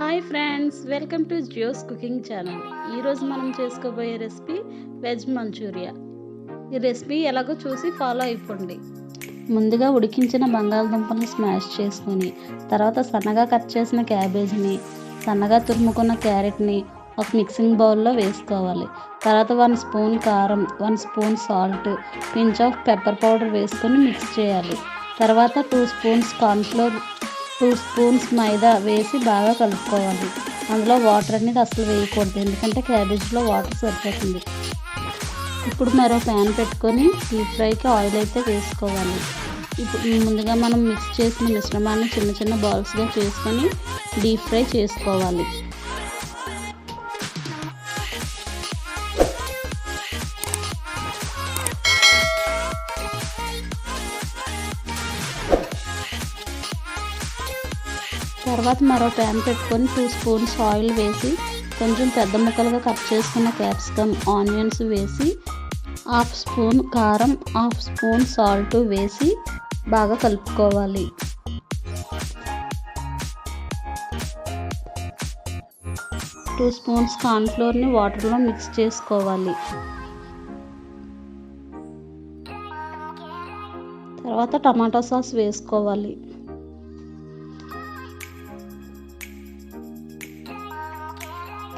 Hi friends welcome to Jio's cooking channel. ఈరోజు మనం చేసుకోబోయే రెసిపీ వెజ్ మంచూరియా. ఈ రెసిపీ ఎలాగో చూసి ఫాలో అయిపోండి. ముందుగా ఉడికించిన బంగాళదుంపని స్మాష్ చేసుకొని తర్వాత సన్నగా కట్ చేసిన క్యాబేజ్ని సన్నగా తురుముకున్న క్యారెట్ని ఒక మిక్సింగ్ బౌల్లో వేసుకోవాలి. తర్వాత వన్ స్పూన్ కారం one spoon salt pinch of pepper powder వేసుకొని మిక్స్ చేయాలి. తర్వాత two spoons cornflour two spoons maida వేసి బాగా కలుపుకోవాలి. అందులో వాటర్ అనేది అసలు వేయకూడదు. ఎందుకంటే క్యాబేజ్లో వాటర్ సరిపోతుంది. ఇప్పుడు మరో ప్యాన్ పెట్టుకొని డీప్ ఫ్రైకి ఆయిల్ అయితే వేసుకోవాలి. ఇప్పుడు ముందుగా మనం మిక్స్ చేసిన మిశ్రమాన్ని చిన్న చిన్న బాల్స్గా చేసుకొని డీప్ ఫ్రై చేసుకోవాలి. తర్వాత మరో ప్యాన్ పెట్టుకొని టూ స్పూన్స్ ఆయిల్ వేసి కొంచెం పెద్ద ముక్కలుగా కట్ చేసుకున్న క్యాప్సికమ్ ఆనియన్స్ వేసి హాఫ్ స్పూన్ కారం హాఫ్ స్పూన్ సాల్ట్ వేసి బాగా కలుపుకోవాలి. టూ స్పూన్స్ కార్న్ఫ్లోర్ని వాటర్లో మిక్స్ చేసుకోవాలి. తర్వాత టమాటో సాస్ వేసుకోవాలి.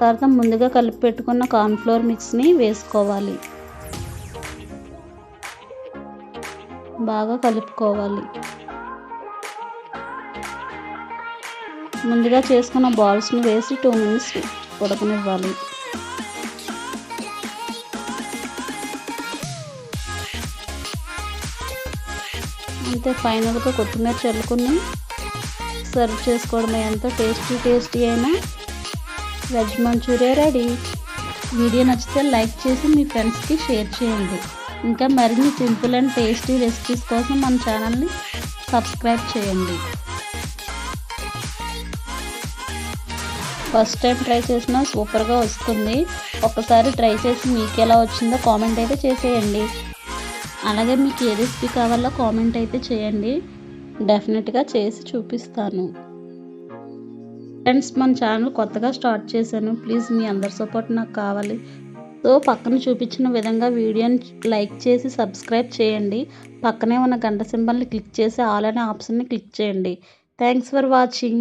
తర్వాత ముందుగా కలిపి పెట్టుకున్న కార్న్ఫ్లోర్ మిక్స్ని వేసుకోవాలి. బాగా కలుపుకోవాలి. ముందుగా చేసుకున్న బాల్స్ని వేసి టూ మినిట్స్ ఉడకనివ్వాలి. అంతే ఫైనల్గా కొత్తిమీర చల్లుకుని సర్వ్ చేసుకోవడమే ఎంత టేస్టీ టేస్టీ అయినా వెజ్ మంచూరియా రెడీ. వీడియో నచ్చితే లైక్ చేసి మీ ఫ్రెండ్స్కి షేర్ చేయండి. ఇంకా మరిన్ని సింపుల్ అండ్ టేస్టీ రెసిపీస్ కోసం మన ఛానల్ని సబ్స్క్రైబ్ చేయండి. ఫస్ట్ టైం ట్రై చేసినా సూపర్గా వస్తుంది. ఒకసారి ట్రై చేసి మీకు ఎలా వచ్చిందో కామెంట్ అయితే చేసేయండి. అలాగే మీకు ఏ రెసిపీ కావాలో కామెంట్ అయితే చేయండి. డెఫినెట్గా చేసి చూపిస్తాను. ఫ్రెండ్స్ మన ఛానల్ కొత్తగా స్టార్ట్ చేశాను. ప్లీజ్ మీ అందరి సపోర్ట్ నాకు కావాలి. సో పక్కన చూపించిన విధంగా వీడియోని లైక్ చేసి సబ్స్క్రైబ్ చేయండి. పక్కనే ఉన్న గంట సింబల్ని క్లిక్ చేసి ఆల్ అనే ఆప్షన్ని క్లిక్ చేయండి. Thanks for watching